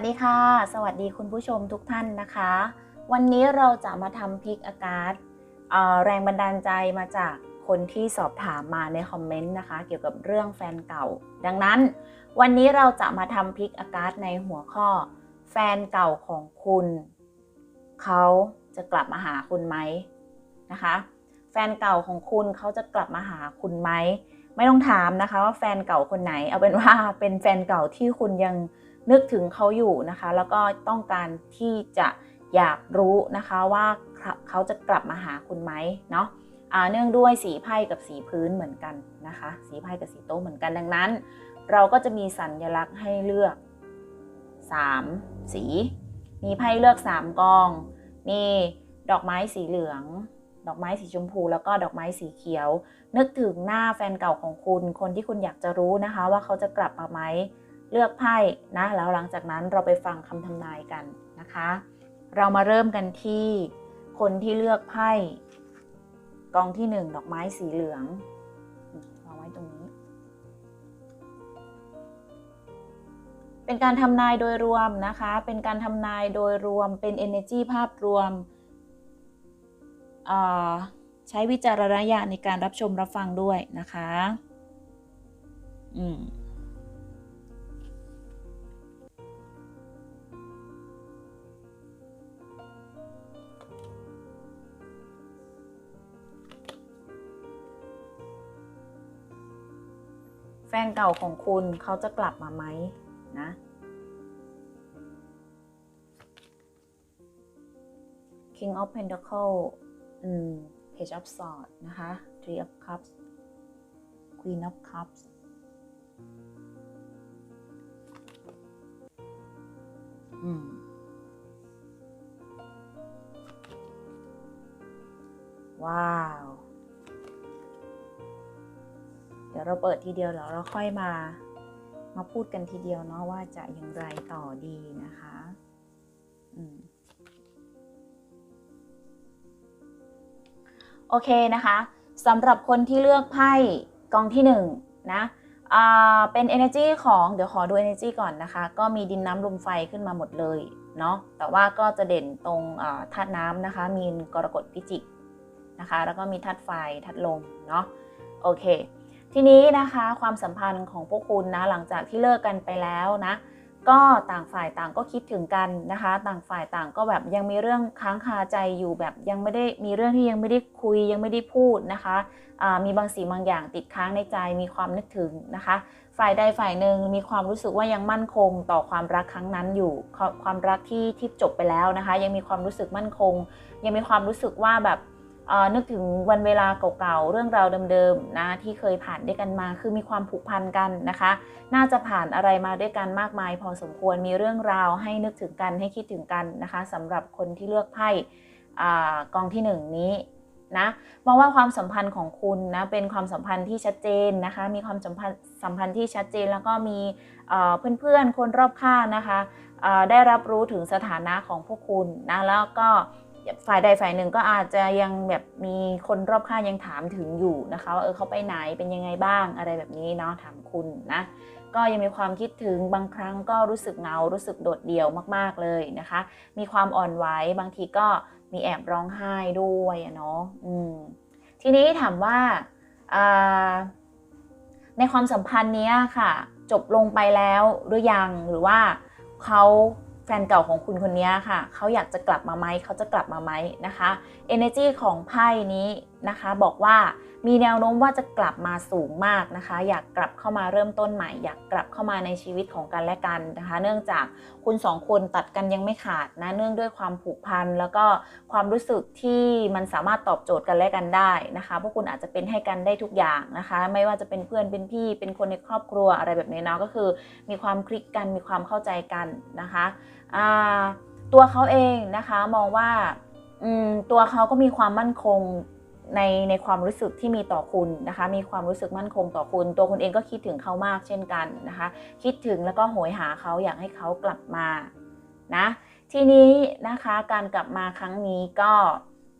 วัสดีค่ะ สวัสดีคุณผู้ชมทุกท่านนะคะ วันนี้เราจะมาทำพิกอากาศแรงบันดาลใจมาจากคนที่สอบถามมาในคอมเมนต์นะคะ เกี่ยวกับเรื่องแฟนเก่า ดังนั้นวันนี้เราจะมาทำพิกอากาศในหัวข้อ แฟนเก่าของคุณ เขาจะกลับมาหาคุณไหมนะคะ แฟนเก่าของคุณเขาจะกลับมาหาคุณไหมไม่ต้องถามนะคะว่าแฟนเก่าคนไหน เอาเป็นว่าเป็นแฟนเก่าที่คุณยัง นึกถึงเขาอยู่นะคะ แล้วก็ต้องการที่จะอยากรู้นะคะว่าเขาจะกลับมาหาคุณไหมเนาะเนื่องด้วยสีไพ่กับสีพื้นเหมือนกันนะคะ สีไพ่กับสีโต๊ะเหมือนกันดังนั้น เราก็จะมีสัญลักษณ์ให้เลือก 3 สี มีไพ่เลือก 3กองมีดอกไม้สีเหลือง ดอกไม้สีชมพู แล้วก็ดอกไม้สีเขียว นึกถึงหน้าแฟนเก่าของคุณ คนที่คุณอยากจะรู้นะคะ ว่าเขาจะกลับมาไหม เลือกไพ่นะแล้วหลังจากนั้นเราไปฟังคำทำนายกันนะคะ เรามาเริ่มกันที่คนที่เลือกไพ่กองที่หนึ่งดอกไม้สีเหลืองวางไว้ตรงนี้ เป็นการทำนายโดยรวมนะคะ เป็นการทำนายโดยรวมเป็น energy ภาพรวม ใช้วิจารณญาณในการรับชมรับฟังด้วยนะคะ อืม นเก่าของคุณเขาจะกลับมาไหมนะ King of Pentacle อืม Page of Swords นะคะ Three of Cups Queen of Cups อืมว้าว ดี๋ยวเราเปิดทีเดียวแล้วเราค่อยมา มาพูดกันทีเดียวเนาะว่าจะอย่างไรต่อดีนะคะอืมโอเคนะคะสำหรับคนที่เลือกไพ่กองที่1นนะเป็น energy ของเดี๋ยวขอดู energy ก่อนนะคะ ก็มีดินน้ำลมไฟขึ้นมาหมดเลยเนาะแต่ว่าก็จะเด่นตรงธาตุน้ำนะคะ มีกรกฎพิจิกนะคะ แล้วก็มีธาตุไฟธาตุลมเนาะโอเค ทีนี้นะคะความสัมพันธ์ของพวกคุณนะหลังจากที่เลิกกันไปแล้วนะ ก็ต่างฝ่ายต่างก็คิดถึงกันนะคะ ต่างฝ่ายต่างก็แบบยังมีเรื่องค้างคาใจอยู่แบบยังไม่ได้มีเรื่องที่ยังไม่ได้คุยยังไม่ได้พูดนะคะมีบางสิ่งบางอย่างติดค้างในใจมีความนึกถึงนะคะ ฝ่ายใดฝ่ายหนึ่งมีความรู้สึกว่ายังมั่นคงต่อความรักครั้งนั้นอยู่ ความรักที่ที่จบไปแล้วนะคะ ยังมีความรู้สึกมั่นคง ยังมีความรู้สึกว่าแบบ นึกถึงวันเวลาเก่าๆ เรื่องราวเดิมๆ นะที่เคยผ่านด้วยกันมา คือมีความผูกพันกันนะคะ น่าจะผ่านอะไรมาด้วยกันมากมาย พอสมควร มีเรื่องราวให้นึกถึงกัน ให้คิดถึงกันนะคะสำหรับคนที่เลือกไพ่กองที่ 1 นี้นะมองว่าความสัมพันธ์ของคุณนะเป็นความสัมพันธ์ที่ชัดเจนนะคะ มีความสัมพันธ์สัมพันธ์ที่ชัดเจนแล้วก็มีเพื่อนๆ คนรอบข้างนะคะได้รับรู้ถึงสถานะของพวกคุณนะแล้วก็ ฝ่ายใดฝ่ายหนึ่งก็อาจจะยังแบบมีคนรอบข้างยังถามถึงอยู่นะคะว่าเออเขาไปไหนเป็นยังไงบ้างอะไรแบบนี้เนาะถามคุณนะก็ยังมีความคิดถึงบางครั้งก็รู้สึกเหงารู้สึกโดดเดี่ยวมากๆเลยนะคะ มีความอ่อนไหวบางทีก็มีแอบร้องไห้ด้วยเนาะทีนี้ถามว่าในความสัมพันธ์นี้ค่ะ จบลงไปแล้วหรือยังหรือว่าเขา แฟนเก่าของคุณคนนี้ค่ะ เขาอยากจะกลับมาไหมเขาจะกลับมาไหมนะคะ energy ของไพ่นี้นะคะ บอกว่ามีแนวโน้มว่าจะกลับมาสูงมากนะคะ อยากกลับเข้ามาเริ่มต้นใหม่ อยากกลับเข้ามาในชีวิตของกันและกันนะคะ เนื่องจากคุณสองคนตัดกันยังไม่ขาดนะเนื่องด้วยความผูกพันแล้วก็ความรู้สึกที่มันสามารถตอบโจทย์กันและกันได้นะคะพวกคุณอาจจะเป็นให้กันได้ทุกอย่างนะคะ ไม่ว่าจะเป็นเพื่อนเป็นพี่เป็นคนในครอบครัวอะไรแบบนี้เนาะก็คือ มีความคลิกกันมีความเข้าใจกันนะคะ ตัวเขาเองนะคะมองว่าตัวเขาก็มีความมั่นคงในในความรู้สึกที่มีต่อคุณนะคะ มีความรู้สึกมั่นคงต่อคุณ ตัวคุณเองก็คิดถึงเขามากเช่นกันนะคะ คิดถึงแล้วก็โหยหาเขาอยากให้เขากลับมานะ ทีนี้นะคะการกลับมาครั้งนี้ก็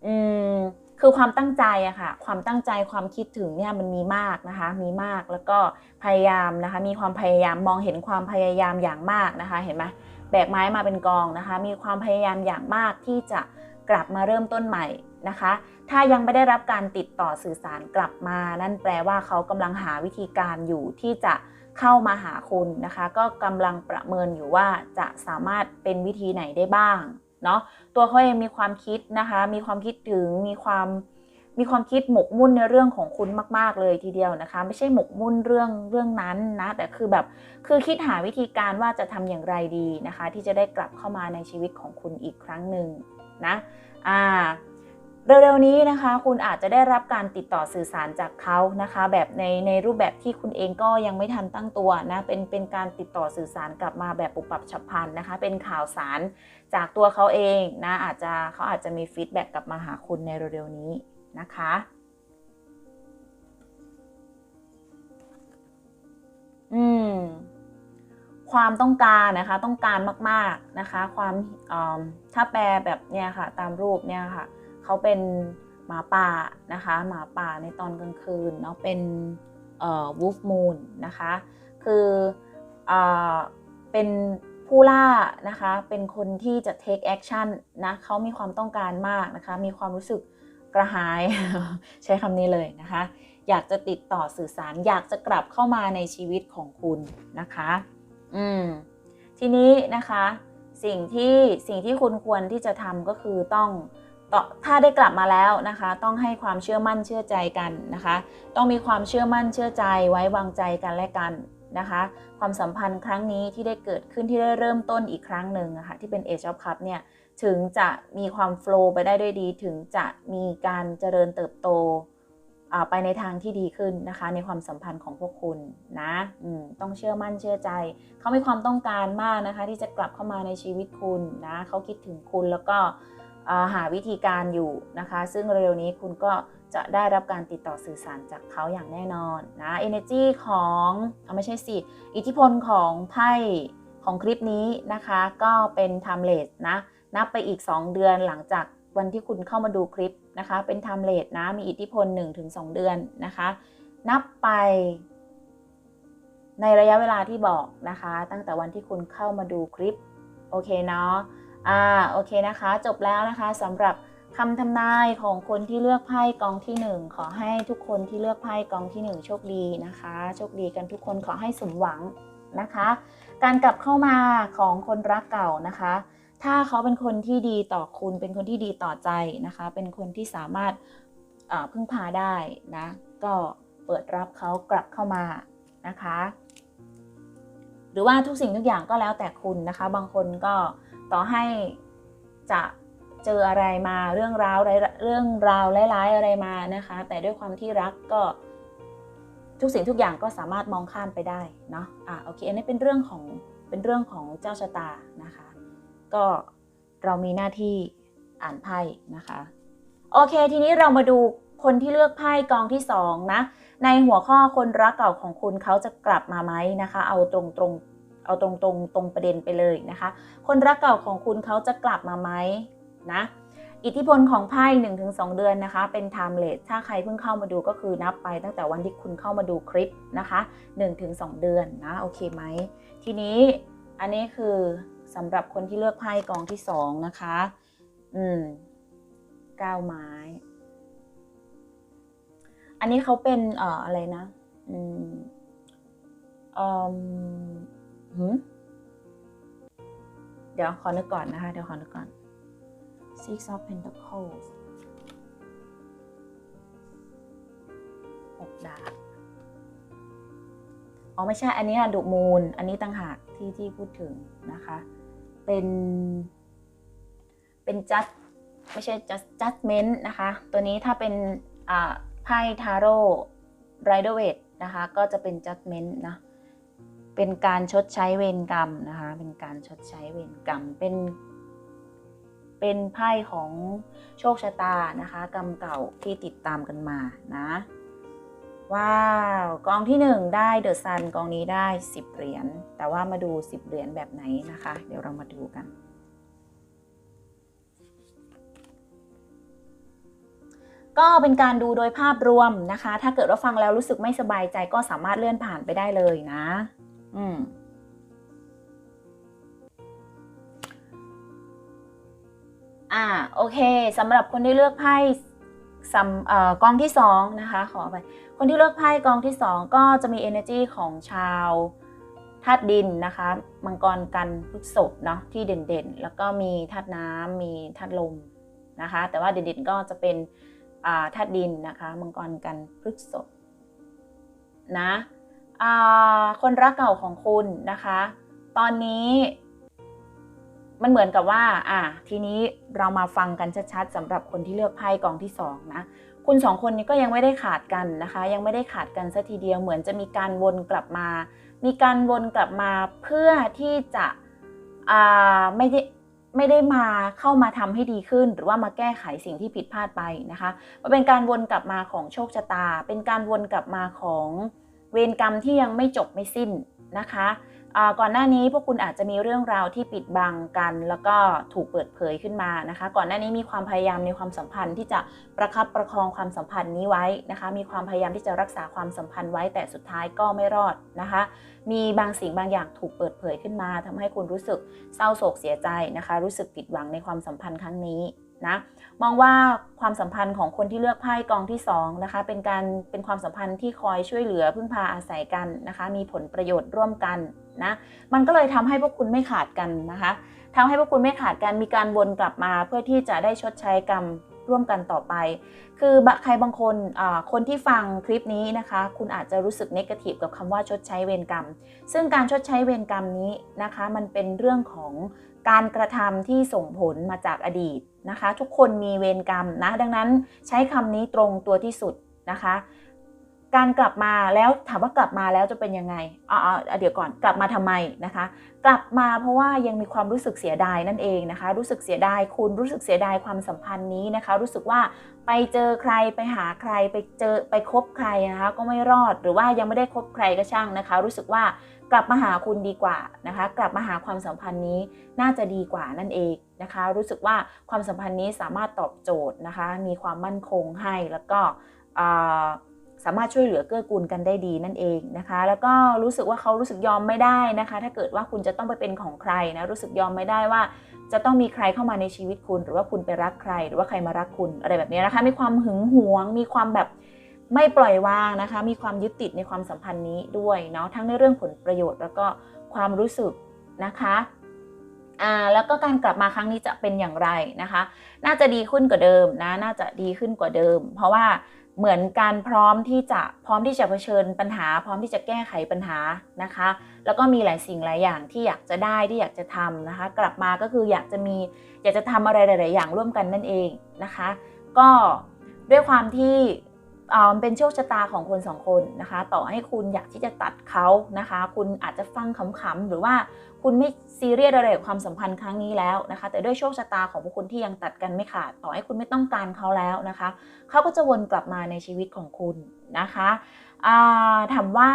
อืมคือความตั้งใจอะค่ะ ความตั้งใจความคิดถึงเนี่ยมันมีมากนะคะ มีมากแล้วก็พยายามนะคะ มีความพยายามมองเห็นความพยายามอย่างมากนะคะ เห็นไหม แบกไม้มาเป็นกองนะคะ มีความพยายามอย่างมากที่จะกลับมาเริ่มต้นใหม่นะคะ ถ้ายังไม่ได้รับการติดต่อสื่อสารกลับมา นั่นแปลว่าเขากำลังหาวิธีการอยู่ที่จะเข้ามาหาคุณนะคะ ก็กำลังประเมินอยู่ว่าจะสามารถเป็นวิธีไหนได้บ้างเนาะตัวเขาเองมีความคิดนะคะ มีความคิดถึงมีความ มีความคิดหมกมุ่นในเรื่องของคุณมาก ๆ เลยทีเดียวนะคะ ไม่ใช่หมกมุ่นเรื่องเรื่องนั้นนะ แต่คือแบบคือคิดหาวิธีการว่าจะทำอย่างไรดีนะคะ ที่จะได้กลับเข้ามาในชีวิตของคุณอีกครั้งหนึ่งนะอ่าเร็วๆนี้นะคะ คุณอาจจะได้รับการติดต่อสื่อสารจากเขานะคะ แบบในในรูปแบบที่คุณเองก็ยังไม่ทันตั้งตัวนะเป็นเป็นการติดต่อสื่อสารกลับมาแบบปุบปับฉับพลันนะคะ เป็นข่าวสารจากตัวเขาเองนะอาจจะเขาอาจจะมีฟีดแบ็กกลับมาหาคุณในเร็วๆนี้ นะคะ อืม ความต้องการนะคะ ต้องการมาก ๆนะคะ ความถ้าแปลแบบเนี่ยค่ะ ตามรูปเนี่ยค่ะ เขาเป็นหมาป่านะคะ หมาป่าในตอนกลางคืนเนาะ เป็นเอ่อวูฟมูนนะคะ คือเอ่อเป็นผู้ล่านะคะ เป็นคนที่จะ take action นะ เขามีความต้องการมากนะคะ มีความรู้สึก กระหาย ใช้คำนี้เลยนะคะ อยากจะติดต่อสื่อสาร อยากจะกลับเข้ามาในชีวิตของคุณนะคะ อืม ทีนี้นะคะ สิ่งที่สิ่งที่คุณควรที่จะทำก็คือต้องถ้าได้กลับมาแล้วนะคะ ต้องให้ความเชื่อมั่นเชื่อใจกันนะคะ ต้องมีความเชื่อมั่นเชื่อใจไว้วางใจกันและกันนะคะ ความสัมพันธ์ครั้งนี้ที่ได้เกิดขึ้นที่ได้เริ่มต้นอีกครั้งหนึ่งอะคะ่ะที่เป็น Age of Cup เนี่ย ถึงจะมีความโฟล์ไปได้ด้วยดี ถึงจะมีการเจริญเติบโตไปในทางที่ดีขึ้นนะคะ ในความสัมพันธ์ของพวกคุณนะต้องเชื่อมั่นเชื่อใจ เขามีความต้องการมากนะคะ ที่จะกลับเข้ามาในชีวิตคุณนะเขาคิดถึงคุณแล้วก็หาวิธีการอยู่นะคะ ซึ่งเร็วนี้คุณก็จะได้รับการติดต่อสื่อสารจากเขาอย่างแน่นอนนะ energy ของอไม่ใช่สิ อิทธิพลของไพ่ของคลิปนี้นะคะ ก็เป็น timeless นะ นับไปอีก 2 เดือนหลังจากวันที่คุณเข้ามาดูคลิปนะคะ เป็น timeless นะ มีอิทธิพล 1-2 เดือนนะคะ นับไป ในระยะเวลาที่บอกนะคะ ตั้งแต่วันที่คุณเข้ามาดูคลิป โอเคเนาะ อ่า โอเคนะคะ จบแล้วนะคะสำหรับคำทำนายของคนที่เลือกไพ่กองที่ 1 ขอให้ทุกคนที่เลือกไพ่กองที่ 1 โชคดีนะคะ โชคดีกันทุกคนขอให้สมหวังนะคะ การกลับเข้ามาของคนรักเก่านะคะ ถ้าเขาเป็นคนที่ดีต่อคุณ เป็นคนที่ดีต่อใจนะคะ เป็นคนที่สามารถพึ่งพาได้นะ ก็เปิดรับเขากลับเข้ามานะคะ หรือว่าทุกสิ่งทุกอย่างก็แล้วแต่คุณนะคะ บางคนก็ต่อให้จะเจออะไรมาเรื่องราวเรื่องราวร้ายๆอะไรมานะคะ แต่ด้วยความที่รักก็ทุกสิ่งทุกอย่างก็สามารถมองข้ามไปได้เนาะอะโอเคอันนี้เป็นเรื่องของเป็นเรื่องของเจ้าชะตานะคะ ก็เรามีหน้าที่อ่านไพ่นะคะ โอเค ทีนี้เรามาดูคนที่เลือกไพ่กองที่2นะในหัวข้อคนรักเก่าของคุณเขาจะกลับมาไหมนะคะ เอาตรงตรงเอาตรงตรงตรงประเด็นไปเลยนะคะ คนรักเก่าของคุณเขาจะกลับมาไหมนะอิทธิพลของไพ่หนึ่งถึงสองเดือนนะคะ เป็น timeless ถ้าใครเพิ่งเข้ามาดูก็คือนับไปตั้งแต่วันที่คุณเข้ามาดูคลิปนะคะ1-2ถึงเดือนนะโอเคไหมทีนี้อันนี้คือ สำหรับคนที่เลือกไพ่กองที่สองนะคะ อืมก้าวไม้ อันนี้เขาเป็นเอ่ออะไรนะ อืมอืมเดี๋ยวขอนึกก่อนนะคะ เดี๋ยวขอนึกก่อน Six of Pentacles หกดาบอ๋อไม่ใช่ อันนี้อะดุมูล อันนี้ต่างหากที่ที่พูดถึงนะคะ เป็น เป็น just ไม่ใช่ just judgment นะคะ ตัวนี้ถ้าเป็นอ่าไพ่ทาโร่ไรเดอร์เวทนะคะ ก็จะเป็น judgment นะ เป็นการชดใช้เวรกรรมนะคะ เป็นการชดใช้เวรกรรม เป็น เป็นไพ่ของโชคชะตานะคะ กรรมเก่าที่ติดตามกันมานะ ว้าว กองที่ 1 ได้เดอะซันกองนี้ได้ 10 เหรียญแต่ว่ามาดู 10 เหรียญแบบไหนนะคะ เดี๋ยวเรามาดูกัน ก็เป็นการดูโดยภาพรวมนะคะ ถ้าเกิดว่าฟังแล้วรู้สึกไม่สบายใจก็สามารถเลื่อนผ่านไปได้เลยนะ อืมอ่าโอเคสำหรับคนที่เลือกไพ่ สำเอ่อกองที่สองนะคะขอไปคนที่เลือกไพ่กองที่สองก็จะมี energy ของชาวธาตุดินนะคะมังกรกันพฤกษบเนาะที่เด่นๆ แล้วก็มีธาตุน้ำมีธาตุลมนะคะแต่ว่าเด่นๆก็จะเป็นธาตุดินนะคะมังกรกันพฤกษบนะคนรักเก่าของคุณนะคะ ตอนนี้ มันเหมือนกับว่า อะทีนี้เรามาฟังกันชัดๆสำหรับคนที่เลือกไพ่กองที่สองนะคุณสองคนนี้ก็ยังไม่ได้ขาดกันนะคะ ยังไม่ได้ขาดกันสัทีเดียวเหมือนจะมีการวนกลับมา มีการวนกลับมาเพื่อที่จะอ่าไม่ได้ไม่ได้มาเข้ามาทำให้ดีขึ้น หรือว่ามาแก้ไขสิ่งที่ผิดพลาดไปนะคะมันเป็นการวนกลับมาของโชคชะตา เป็นการวนกลับมาของเวรกรรมที่ยังไม่จบไม่สิ้นนะคะ ก่อนหน้านี้พวกคุณอาจจะมีเรื่องราวที่ปิดบังกัน แล้วก็ถูกเปิดเผยขึ้นมานะคะ ก่อนหน้านี้มีความพยายามในความสัมพันธ์ที่จะประคับประคองความสัมพันธ์นี้ไว้นะคะ มีความพยายามที่จะรักษาความสัมพันธ์ไว้แต่สุดท้ายก็ไม่รอดนะคะ มีบางสิ่งบางอย่างถูกเปิดเผยขึ้นมาทำให้คุณรู้สึกเศร้าโศกเสียใจนะคะ รู้สึกผิดหวังในความสัมพันธ์ครั้งนี้นะมองว่าความสัมพันธ์ของคนที่เลือกไพ่กองที่2นะคะเป็นการเป็นความสัมพันธ์ที่คอยช่วยเหลือพึ่งพาอาศัยกันนะคะ มีผลประโยชน์ร่วมกัน นะ มันก็เลยทำให้พวกคุณไม่ขาดกันนะคะทำให้พวกคุณไม่ขาดกันมีการวนกลับมาเพื่อที่จะได้ชดใช้กรรมร่วมกันต่อไป คือบใครบางคนคนที่ฟังคลิปนี้นะคะ คุณอาจจะรู้สึกเนกาทีฟกับคำว่าชดใช้เวรกรรม ซึ่งการชดใช้เวรกรรมนี้นะคะ มันเป็นเรื่องของการกระทำที่ส่งผลมาจากอดีตนะคะ ทุกคนมีเวรกรรมนะ ดังนั้นใช้คำนี้ตรงตัวที่สุดนะคะ การกลับมาแล้วถามว่ากลับมาแล้วจะเป็นยังไงอ่าเดี๋ยวก่อนกลับมาทำไมนะคะ กลับมาเพราะว่ายังมีความรู้สึกเสียดายนั่นเองนะคะ รู้สึกเสียดายคุณรู้สึกเสียดายความสัมพันธ์นี้นะคะ รู้สึกว่าไปเจอใครไปหาใครไปเจอไปคบใครนะคะก็ไม่รอดหรือว่ายังไม่ได้คบใครก็ช่างนะคะ รู้สึกว่ากลับมาหาคุณดีกว่านะคะ กลับมาหาความสัมพันธ์นี้น่าจะดีกว่านั่นเองนะคะ รู้สึกว่าความสัมพันธ์นี้สามารถตอบโจทย์นะคะ มีความมั่นคงให้แล้วก็ สามารถช่วยเหลือเกื้อกูลกันได้ดีนั่นเองนะคะ แล้วก็รู้สึกว่าเขารู้สึกยอมไม่ได้นะคะ ถ้าเกิดว่าคุณจะต้องไปเป็นของใครนะรู้สึกยอมไม่ได้ว่า จะต้องมีใครเข้ามาในชีวิตคุณ หรือว่าคุณไปรักใคร หรือว่าใครมารักคุณอะไรแบบนี้นะคะ มีความหึงหวง มีความแบบไม่ปล่อยวางนะคะ มีความยึดติดในความสัมพันธ์นี้ด้วยเนาะทั้งในเรื่องผลประโยชน์ แล้วก็ความรู้สึกนะคะอ่าแล้วก็การกลับมาครั้งนี้จะเป็นอย่างไรนะคะ น่าจะดีขึ้นกว่าเดิมนะ น่าจะดีขึ้นกว่าเดิม เพราะว่า เหมือนการพร้อมที่จะพร้อมที่จะเผชิญปัญหา พร้อมที่จะแก้ไขปัญหานะคะ แล้วก็มีหลายสิ่งหลายอย่างที่อยากจะได้ที่อยากจะทำนะคะ กลับมาก็คืออยากจะมีอยากจะทำอะไรหลาย ๆ อย่างร่วมกันนั่นเองนะคะ ก็ด้วยความที่ เป็นโชคชะตาของคนสองคนนะคะ ต่อให้คุณอยากที่จะตัดเขานะคะ คุณอาจจะฟังขำๆหรือว่าคุณไม่ซีเรียสอะไรกับความสัมพันธ์ครั้งนี้แล้วนะคะ แต่ด้วยโชคชะตาของพวกคุณที่ยังตัดกันไม่ขาด ต่อให้คุณไม่ต้องการเขาแล้วนะคะ เขาก็จะวนกลับมาในชีวิตของคุณนะคะถามว่า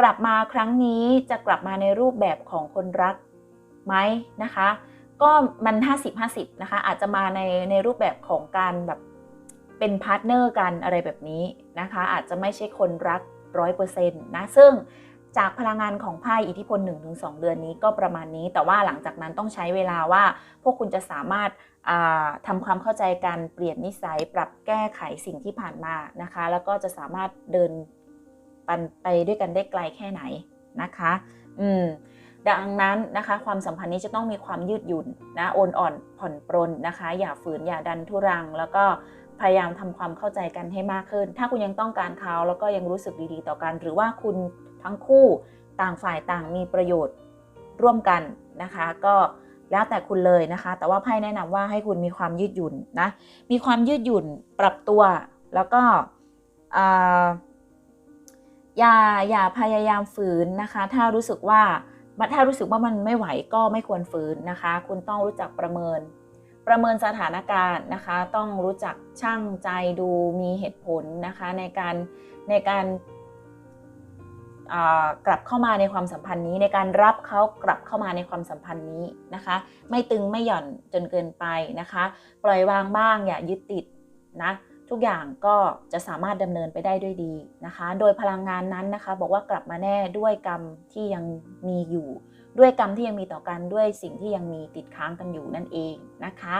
กลับมาครั้งนี้จะกลับมาในรูปแบบของคนรักไหมนะคะ ก็มัน 50-50 นะคะ อาจจะมาในในรูปแบบของการแบบ เป็นพาร์ทเนอร์กันอะไรแบบนี้นะคะ อาจจะไม่ใช่คนรักร้อยเปอร์เซ็นต์นะ ซึ่งจากพลังงานของไพ่อิทธิพล 1-2 เดือนนี้ก็ประมาณนี้ แต่ว่าหลังจากนั้นต้องใช้เวลาว่าพวกคุณจะสามารถทำความเข้าใจกันเปลี่ยนนิสัยปรับแก้ไขสิ่งที่ผ่านมานะคะ แล้วก็จะสามารถเดินปันไปด้วยกันได้ไกลแค่ไหนนะคะ อืมดังนั้นนะคะ ความสัมพันธ์นี้จะต้องมีความยืดหยุ่นนะโอนอ่อนผ่อนปรนนะคะ อย่าฝืนอย่าดันทุรัง แล้วก็ พยายามทำความเข้าใจกันให้มากขึ้น ถ้าคุณยังต้องการเขาแล้วก็ยังรู้สึกดีๆ ต่อกัน หรือว่าคุณทั้งคู่ต่างฝ่ายต่างมีประโยชน์ร่วมกันนะคะ ก็แล้วแต่คุณเลยนะคะ แต่ว่าไพ่แนะนำว่าให้คุณมีความยืดหยุ่นนะ มีความยืดหยุ่นปรับตัว แล้วก็อย่าอย่าพยายามฝืนนะคะ ถ้ารู้สึกว่าถ้ารู้สึกว่ามันไม่ไหวก็ไม่ควรฝืนนะคะ คุณต้องรู้จักประเมิน ประเมินสถานการณ์นะคะ ต้องรู้จักช่างใจดูมีเหตุผลนะคะในการในการกลับเข้ามาในความสัมพันธ์นี้ในการรับเขากลับเข้ามาในความสัมพันธ์นี้นะคะ ไม่ตึงไม่หย่อนจนเกินไปนะคะ ปล่อยวางบ้างอย่ายึดติดนะทุกอย่างก็จะสามารถดำเนินไปได้ด้วยดีนะคะ โดยพลังงานนั้นนะคะ บอกว่ากลับมาแน่ด้วยกรรมที่ยังมีอยู่ ด้วยกรรมที่ยังมีต่อกันด้วยสิ่งที่ยังมีติดค้างกันอยู่นั่นเองนะคะ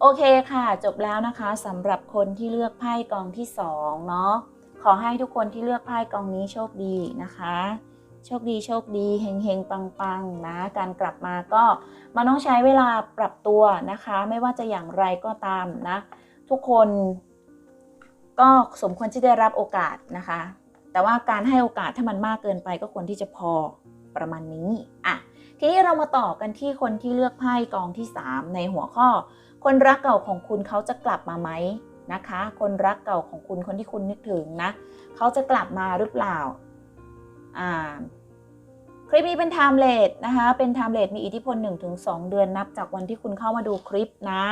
โอเคค่ะ จบแล้วนะคะสำหรับคนที่เลือกไพ่กองที่2เนาะขอให้ทุกคนที่เลือกไพ่กองนี้โชคดีนะคะ โชคดีโชคดีเฮงเฮงปังปังนะการกลับมาก็มันต้องใช้เวลาปรับตัวนะคะ ไม่ว่าจะอย่างไรก็ตามนะ ทุกคนก็สมควรที่ได้รับโอกาสนะคะ แต่ว่าการให้โอกาสถ้ามันมากเกินไปก็ควรที่จะพอ ประมาณนี้อะทีนี้เรามาต่อกันที่คนที่เลือกไพ่กองที่ 3 ในหัวข้อ คนรักเก่าของคุณเขาจะกลับมาไหมนะคะ คนรักเก่าของคุณคนที่คุณนึกถึงนะเขาจะกลับมาหรือเปล่าอ่าคลิปนี้เป็นไทม์เลทนะคะ เป็นไทม์เลทมีอิทธิพล 1-2 เดือนนับจากวันที่คุณเข้ามาดูคลิปนะ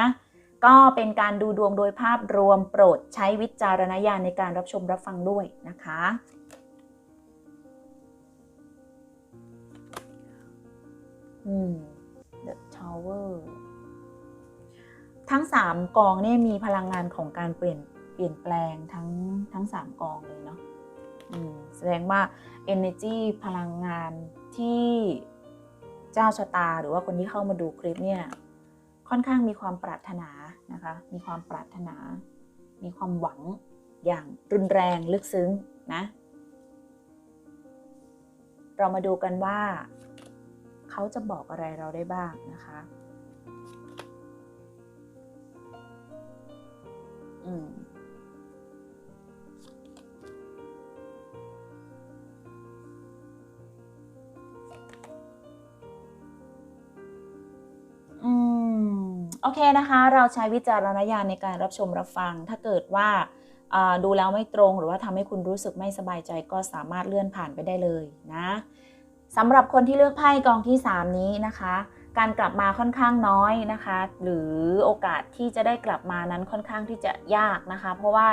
ก็เป็นการดูดวงโดยภาพรวมโปรดใช้วิจารณญาณในการรับชมรับฟังด้วยนะคะ อืม The Tower ทั้ง3กองเนี่ยมีพลังงานของการเปลี่ยนเปลี่ยนแปลงทั้งทั้ง3กองเลยเนาะแสดงว่า energy พลังงานที่เจ้าชะตาหรือว่าคนที่เข้ามาดูคลิปเนี่ยค่อนข้างมีความปรารถนานะคะ มีความปรารถนา มีความหวังอย่างรุนแรงลึกซึ้งนะ เรามาดูกันว่า เขาจะบอกอะไรเราได้บ้างนะคะอืมอืมโอเคนะคะ เราใช้วิจารณญาณในการรับชมรับฟัง ถ้าเกิดว่าอ่าดูแล้วไม่ตรงหรือว่าทำให้คุณรู้สึกไม่สบายใจก็สามารถเลื่อนผ่านไปได้เลยนะ สำหรับคนที่เลือกไพ่กองที่ 3 นี้นะคะ การกลับมาค่อนข้างน้อยนะคะ หรือโอกาสที่จะได้กลับมานั้นค่อนข้างที่จะยากนะคะ เพราะว่า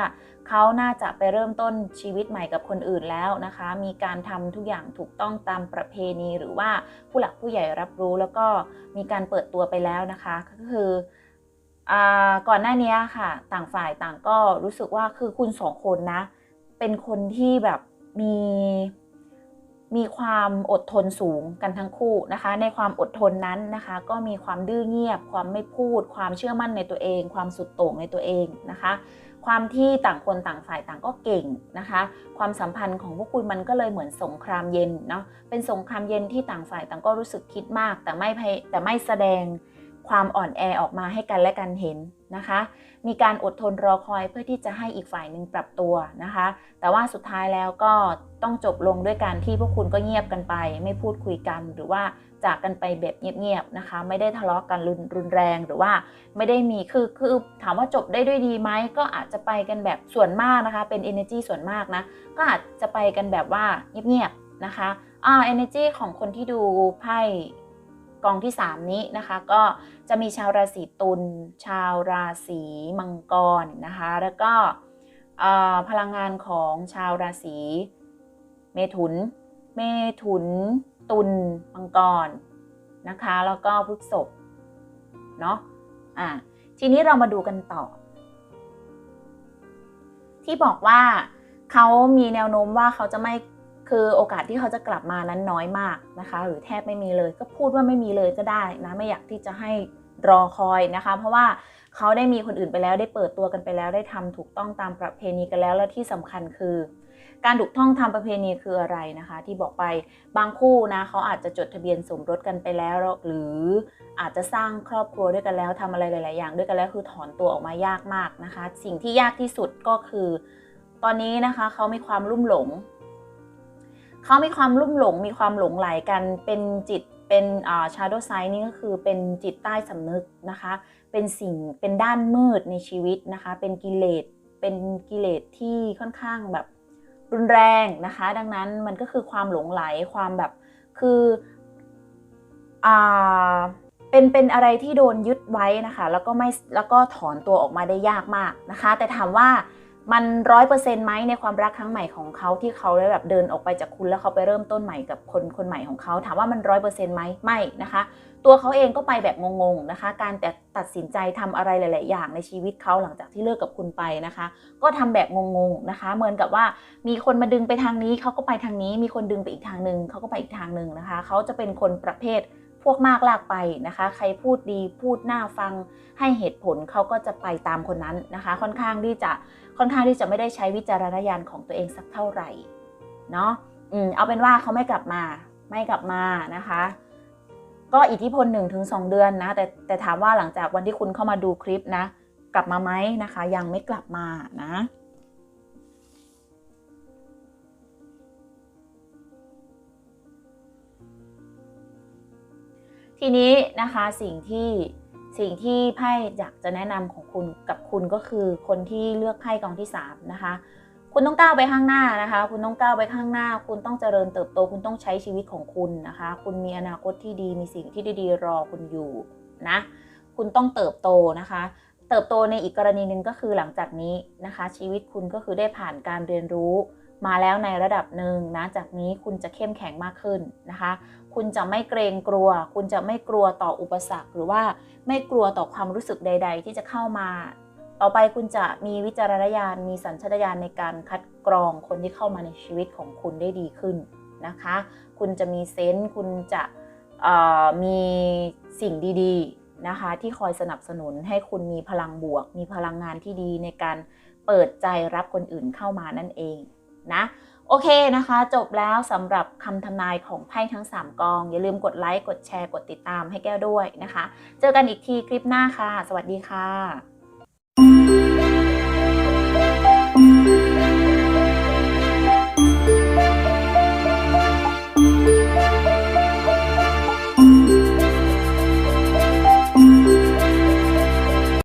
เขาน่าจะไปเริ่มต้นชีวิตใหม่กับคนอื่นแล้วนะคะ มีการทำทุกอย่างถูกต้องตามประเพณีหรือว่าผู้หลักผู้ใหญ่รับรู้แล้วก็มีการเปิดตัวไปแล้วนะคะ ก็คืออ่าก่อนหน้านี้ค่ะ ต่างฝ่ายต่างก็รู้สึกว่าคือคุณสองคนนะ เป็นคนที่แบบมี มีความอดทนสูงกันทั้งคู่นะคะ ในความอดทนนั้นนะคะ ก็มีความดื้อเงียบ ความไม่พูด ความเชื่อมั่นในตัวเอง ความสุดโต่งในตัวเองนะคะ ความที่ต่างคนต่างฝ่ายต่างก็เก่งนะคะ ความสัมพันธ์ของพวกคุณมันก็เลยเหมือนสงครามเย็นเนาะเป็นสงครามเย็นที่ต่างฝ่ายต่างก็รู้สึกคิดมาก แต่ไม่แต่ไม่แสดง ความอ่อนแอออกมาให้กันและกันเห็นนะคะ มีการอดทนรอคอยเพื่อที่จะให้อีกฝ่ายหนึ่งปรับตัวนะคะ แต่ว่าสุดท้ายแล้วก็ต้องจบลงด้วยการที่พวกคุณก็เงียบกันไป ไม่พูดคุยกันหรือว่าจากกันไปแบบเงียบๆนะคะ ไม่ได้ทะเลาะกันรุนรุนแรงหรือว่าไม่ได้มีคือคือถามว่าจบได้ด้วยดีไหมก็อาจจะไปกันแบบส่วนมากนะคะ เป็น energy ส่วนมากนะก็อาจจะไปกันแบบว่าเงียบๆนะคะอ่า energy ของคนที่ดูไพ่ กองที่ 3 นี้นะคะ ก็จะมีชาวราศีตุลชาวราศีมังกรนะคะ แล้วก็พลังงานของชาวราศีเมถุน เมถุน ตุลมังกรนะคะ แล้วก็พฤษภเนาะอะทีนี้เรามาดูกันต่อ ที่บอกว่าเขามีแนวโน้มว่าเขาจะไม่ คือโอกาสที่เขาจะกลับมานั้นน้อยมากนะคะ หรือแทบไม่มีเลยก็พูดว่าไม่มีเลยก็ได้นะไม่อยากที่จะให้รอคอยนะคะ เพราะว่าเขาได้มีคนอื่นไปแล้วได้เปิดตัวกันไปแล้วได้ทำถูกต้องตามประเพณีกันแล้วและที่สำคัญคือ การถูกต้องทำประเพณีคืออะไรนะคะ ที่บอกไปบางคู่นะเขาอาจจะจดทะเบียนสมรสกันไปแล้ว หรืออาจจะสร้างครอบครัวด้วยกันแล้วทำอะไรหลาย ๆ อย่างด้วยกันแล้วคือถอนตัวออกมายากมากนะคะ สิ่งที่ยากที่สุดก็คือ ตอนนี้นะคะเขามีความลุ่มหลง เขามีความลุ่มหลงมีความหลงไหลกันเป็นจิตเป็นอ่า shadow side นี่ก็คือเป็นจิตใต้สำนึกนะคะ เป็นสิ่งเป็นด้านมืดในชีวิตนะคะ เป็นกิเลสเป็นกิเลสที่ค่อนข้างแบบรุนแรงนะคะ ดังนั้นมันก็คือความหลงไหลความแบบคืออ่าเป็นเป็นอะไรที่โดนยึดไว้นะคะ แล้วก็ไม่แล้วก็ถอนตัวออกมาได้ยากมากนะคะ แต่ถามว่า มันร้อยเปอร์เซ็นต์ไหมในความรักครั้งใหม่ของเขาที่เขาได้แบบเดินออกไปจากคุณแล้วเขาไปเริ่มต้นใหม่กับคนคนใหม่ของเขาถามว่ามันร้อยเปอร์เซ็นต์ไหมไม่นะคะ ตัวเขาเองก็ไปแบบงงๆนะคะ การแต่ตัดสินใจทำอะไรหลาย ๆ อย่างในชีวิตเขาหลังจากที่เลิกกับคุณไปนะคะ ก็ทำแบบงงๆนะคะ เหมือนกับว่ามีคนมาดึงไปทางนี้เขาก็ไปทางนี้ มีคนดึงไปอีกทางหนึ่งเขาก็ไปอีกทางหนึ่งนะคะ เขาจะเป็นคนประเภทพวกมากลากไปนะคะ ใครพูดดีพูดน่าฟังให้เหตุผลเขาก็จะไปตามคนนั้นนะคะ ค่อนข้างที่จะ ค่อนข้างที่จะไม่ได้ใช้วิจารณญาณของตัวเองสักเท่าไหร่เนาะอืมเอาเป็นว่าเขาไม่กลับมาไม่กลับมานะคะ ก็อิทธิพล1นถึงสเดือนนะ แต่แต่ถามว่าหลังจากวันที่คุณเข้ามาดูคลิปนะ กลับมาไหมนะคะ ยังไม่กลับมานะทีนี้นะคะสิ่งที่ สิ่งที่ไพ่อยากจะแนะนำของคุณกับคุณก็คือคนที่เลือกไพ่กองที่3นะคะคุณต้องก้าวไปข้างหน้านะคะ คุณต้องก้าวไปข้างหน้า คุณต้องเจริญเติบโต คุณต้องใช้ชีวิตของคุณนะคะ คุณมีอนาคตที่ดี มีสิ่งที่ดีๆรอคุณอยู่นะ คุณต้องเติบโตนะคะ เติบโตในอีกกรณีหนึ่งก็คือหลังจากนี้นะคะ ชีวิตคุณก็คือได้ผ่านการเรียนรู้ มาแล้วในระดับหนึ่งนะ จากนี้คุณจะเข้มแข็งมากขึ้นนะคะ คุณจะไม่เกรงกลัว คุณจะไม่กลัวต่ออุปสรรค หรือว่าไม่กลัวต่อความรู้สึกใด ๆ ที่จะเข้ามา ต่อไปคุณจะมีวิจารณญาณมีสัญชาตญาณในการคัดกรองคนที่เข้ามาในชีวิตของคุณได้ดีขึ้นนะคะ คุณจะมีเซนส์คุณจะมีสิ่งดีๆนะคะที่คอยสนับสนุนให้คุณมีพลังบวก มีพลังงานที่ดีในการเปิดใจรับคนอื่นเข้ามานั่นเองนะ โอเคนะคะ จบแล้วสำหรับคำทำนายของไพ่ทั้ง 3 กอง อย่าลืมกดไลค์ กดแชร์ กดติดตามให้แก้วด้วยนะคะ เจอกันอีกทีคลิปหน้าค่ะ สวัสดีค่ะ